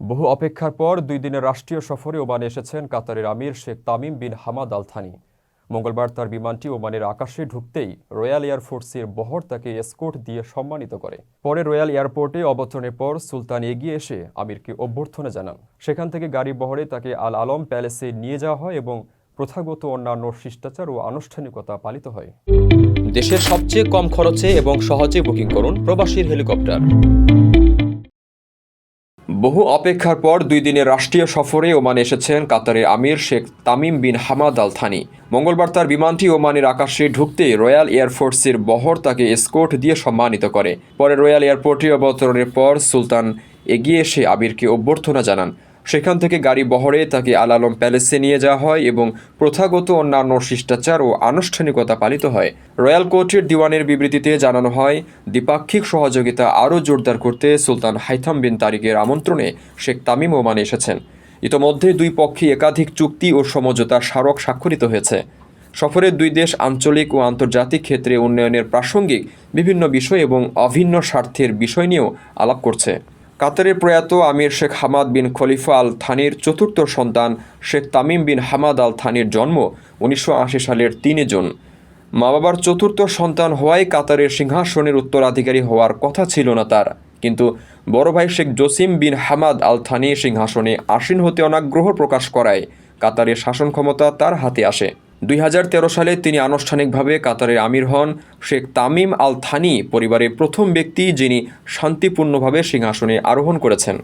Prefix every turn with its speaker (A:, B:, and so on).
A: বহু অপেক্ষার পর দুই দিনের রাষ্ট্রীয় সফরে ওমানে এসেছেন কাতারের আমির Sheikh Tamim bin Hamad Al Thani মঙ্গলবার তার বিমানটি ওমানের আকাশে ঢুকতেই রয়্যাল এয়ারফোর্সের বহর তাকে এসকোর্ট দিয়ে সম্মানিত করে। পরে রয়্যাল এয়ারপোর্টে অবতরণের পর সুলতান এগিয়ে এসে আমিরকে অভ্যর্থনা জানান। সেখান থেকে গাড়ি বহরে তাকে আল আলম প্যালেসে নিয়ে যাওয়া হয় এবং প্রথাগত অন্যান্য শিষ্টাচার ও আনুষ্ঠানিকতা পালিত হয়।
B: দেশের সবচেয়ে কম খরচে এবং সহজে বুকিং করুন প্রবাসীর হেলিকপ্টার।
A: বহু অপেক্ষার পর দুই দিনের রাষ্ট্রীয় সফরে ওমান এসেছেন কাতারের আমির Sheikh Tamim bin Hamad Al Thani মঙ্গলবার তার বিমানটি ওমানের আকাশে ঢুকতে রয়্যাল এয়ারফোর্সের বহর তাকে এসকোর্ট দিয়ে সম্মানিত করে। পরে রয়্যাল এয়ারপোর্টে অবতরণের পর সুলতান এগিয়ে এসে আবিরকে অভ্যর্থনা জানান। সেখান থেকে গাড়ি বহরে তাকে আল আলম প্যালেসে নিয়ে যাওয়া হয় এবং প্রথাগত অন্যান্য শিষ্টাচার ও আনুষ্ঠানিকতা পালিত হয়। রয়্যাল কোর্টের দিওয়ানের বিবৃতিতে জানানো হয়, দ্বিপাক্ষিক সহযোগিতা আরও জোরদার করতে সুলতান হাইথাম বিন তারিকের আমন্ত্রণে শেখ তামিম ওমান এসেছেন। ইতোমধ্যে দুই পক্ষে একাধিক চুক্তি ও সমঝোতা স্মারক স্বাক্ষরিত হয়েছে। সফরের দুই দেশ আঞ্চলিক ও আন্তর্জাতিক ক্ষেত্রে উন্নয়নের প্রাসঙ্গিক বিভিন্ন বিষয় এবং অভিন্ন স্বার্থের বিষয় নিয়েও আলাপ করছে। কাতারের প্রয়াত আমির শেখ হামাদ বিন খলিফা আল থানির চতুর্থ সন্তান Sheikh Tamim bin Hamad Al থানির জন্ম উনিশশো আশি সালের তিনে জুন। মা বাবার চতুর্থ সন্তান হওয়ায় কাতারের সিংহাসনের উত্তরাধিকারী হওয়ার কথা ছিল না তার। কিন্তু বড় ভাই Sheikh Jassim bin Hamad Al Thani সিংহাসনে আসীন হতে অনাগ্রহ প্রকাশ করায় কাতারের শাসন ক্ষমতা তার হাতে আসে। দুই হাজার তেরো সালে তিনি আনুষ্ঠানিকভাবে কাতারের আমির হন। শেখ তামিম আল থানি পরিবারের প্রথম ব্যক্তি যিনি শান্তিপূর্ণভাবে সিংহাসনে আরোহণ করেছেন।